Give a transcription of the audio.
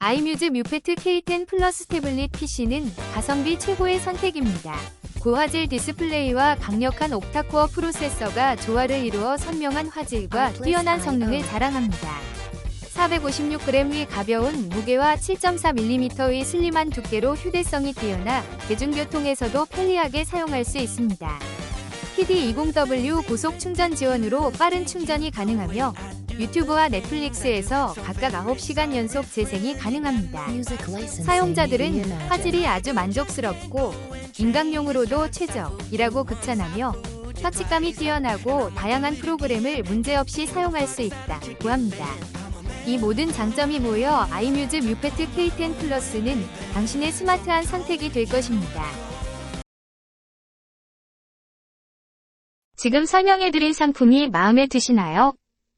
아이뮤즈 뮤페트 K10 플러스 태블릿 PC는 가성비 최고의 선택입니다. 고화질 디스플레이와 강력한 옥타코어 프로세서가 조화를 이루어 선명한 화질과 뛰어난 성능을 자랑합니다. 456g 위 가벼운 무게와 7.4mm의 슬림한 두께로 휴대성이 뛰어나 대중교통에서도 편리하게 사용할 수 있습니다. PD20W 고속 충전 지원으로 빠른 충전이 가능하며 유튜브와 넷플릭스에서 각각 9시간 연속 재생이 가능합니다. 사용자들은 화질이 아주 만족스럽고 인강용으로도 최적이라고 극찬하며 터치감이 뛰어나고 다양한 프로그램을 문제없이 사용할 수 있다고 합니다. 이 모든 장점이 모여 아이뮤즈 뮤페트 K10 플러스는 당신의 스마트한 선택이 될 것입니다. 지금 설명해드린 상품이 마음에 드시나요?